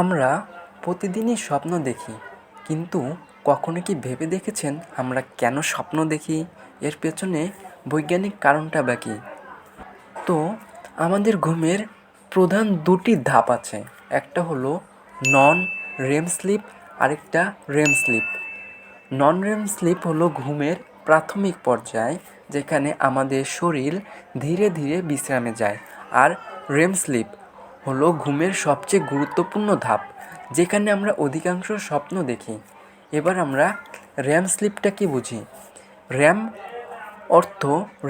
আমরা প্রতিদিনই স্বপ্ন দেখি, কিন্তু কখনো কি ভেবে দেখেছেন আমরা কেন স্বপ্ন দেখি? এর পেছনে বৈজ্ঞানিক কারণটা বা তো আমাদের ঘুমের প্রধান দুটি ধাপ আছে। একটা হলো নন রেম স্লিপ আরেকটা রেম স্লিপ নন রেম স্লিপ হলো ঘুমের প্রাথমিক পর্যায়, যেখানে আমাদের শরীর ধীরে ধীরে বিশ্রামে যায়। আর রেম স্লিপ হলো ঘুমের সবচেয়ে গুরুত্বপূর্ণ ধাপ, যেখানে আমরা অধিকাংশ স্বপ্ন দেখি। এবার আমরা র্যাম স্লিপটা কি বুঝি? র্যাম অর্থ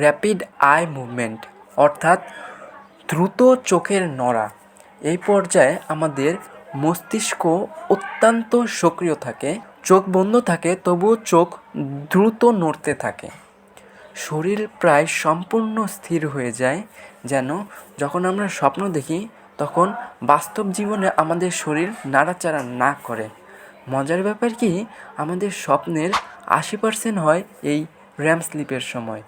র্যাপিড আই মুভমেন্ট, অর্থাৎ দ্রুত চোখের নড়া। এই পর্যায়ে আমাদের মস্তিষ্ক অত্যন্ত সক্রিয় থাকে, চোখ বন্ধ থাকে, তবুও চোখ দ্রুত নড়তে থাকে। শরীর প্রায় সম্পূর্ণ স্থির হয়ে যায়, যেন যখন আমরা স্বপ্ন দেখি তখন বাস্তব জীবনে আমাদের শরীর নাড়াচাড়া না করে। মজার ব্যাপার কি, আমাদের স্বপ্নের আশি পার্সেন্ট হয় এই র্যাম স্লিপের সময়।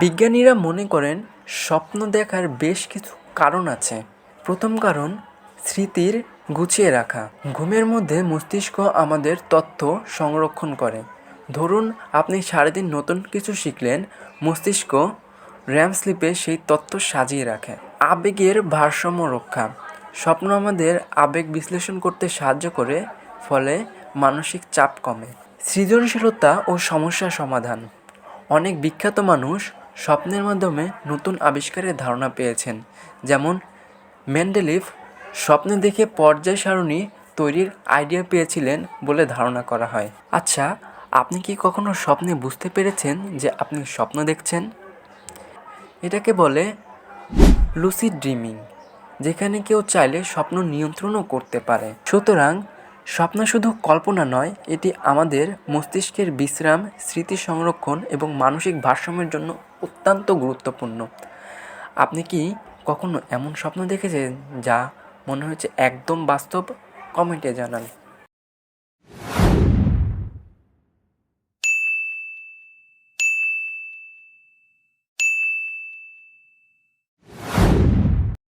বিজ্ঞানীরা মনে করেন স্বপ্ন দেখার বেশ কিছু কারণ আছে। প্রথম কারণ, স্মৃতির গুছিয়ে রাখা। ঘুমের মধ্যে মস্তিষ্ক আমাদের তথ্য সংরক্ষণ করে। ধরুন, আপনি সারাদিন নতুন কিছু শিখলেন, মস্তিষ্ক র্যাম স্লিপে সেই তথ্য সাজিয়ে রাখে। আবেগের ভারসাম্য রক্ষা। স্বপ্ন আমাদের আবেগ বিশ্লেষণ করতে সাহায্য করে, ফলে মানসিক চাপ কমে। সৃজনশীলতা ও সমস্যা সমাধান। অনেক বিখ্যাত মানুষ স্বপ্নের মাধ্যমে নতুন আবিষ্কারের ধারণা পেয়েছেন। যেমন মেন্ডেলিভ স্বপ্নে দেখে পর্যায় সারণী তৈরির আইডিয়া পেয়েছিলেন বলে ধারণা করা হয়। আচ্ছা আপনি কি কখনো স্বপ্নে বুঝতে পেরেছেন যে আপনি স্বপ্ন দেখছেন? এটাকে বলে লুসিড ড্রিমিং যেখানে কেউ চাইলে স্বপ্ন নিয়ন্ত্রণও করতে পারে। সুতরাং, স্বপ্ন শুধু কল্পনা নয়, এটি আমাদের মস্তিষ্কের বিশ্রাম, স্মৃতি সংরক্ষণ এবং মানসিক ভারসাম্যের জন্য অত্যন্ত গুরুত্বপূর্ণ। আপনি কি কখনো এমন স্বপ্ন দেখেছেন যা মনে হয়েছে একদম বাস্তব? কমেন্টে জানান।